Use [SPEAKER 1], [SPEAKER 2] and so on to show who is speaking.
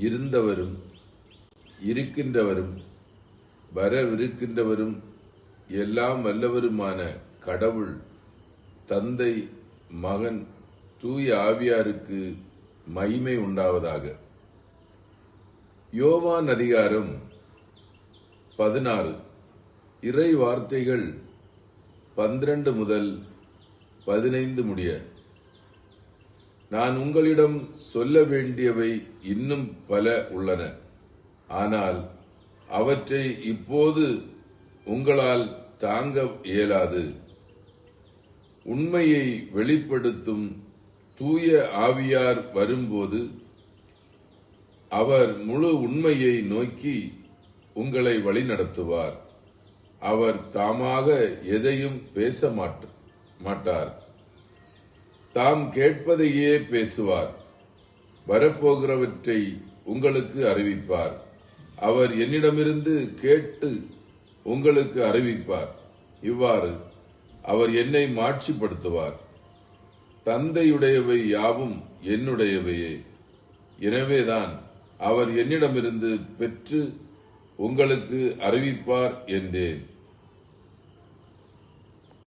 [SPEAKER 1] இருந்தவரும் இருக்கின்றவரும் வரவிருக்கின்றவரும் எல்லாம் வல்லவருமான கடவுள் தந்தை மகன் தூய ஆவியாருக்கு மகிமை உண்டாவதாக. யோவான் அதிகாரம் பதினாறு. இறை வார்த்தைகள் பன்னிரண்டு முதல் பதினைந்து முடிய நான் உங்களிடம் சொல்ல வேண்டியவை இன்னும் பல உள்ளன. ஆனால் அவற்றை இப்போது உங்களால் தாங்க இயலாது. உண்மையை வெளிப்படுத்தும் தூய ஆவியார் வரும்போது அவர் முழு உண்மையை நோக்கி உங்களை வழிநடத்துவார். அவர் தாமாக எதையும் பேச மாட்டார். தாம் கேட்பதையே பேசுவார். வரப்போகிறவற்றை உங்களுக்கு அறிவிப்பார். அவர் என்னிடமிருந்து கேட்டு உங்களுக்கு அறிவிப்பார். இவ்வாறு அவர் என்னை மாட்சிப்படுத்துவார். தந்தையுடையவை யாவும் என்னுடையவையே. எனவேதான் அவர் என்னிடமிருந்து பெற்று உங்களுக்கு அறிவிப்பார் என்றேன்.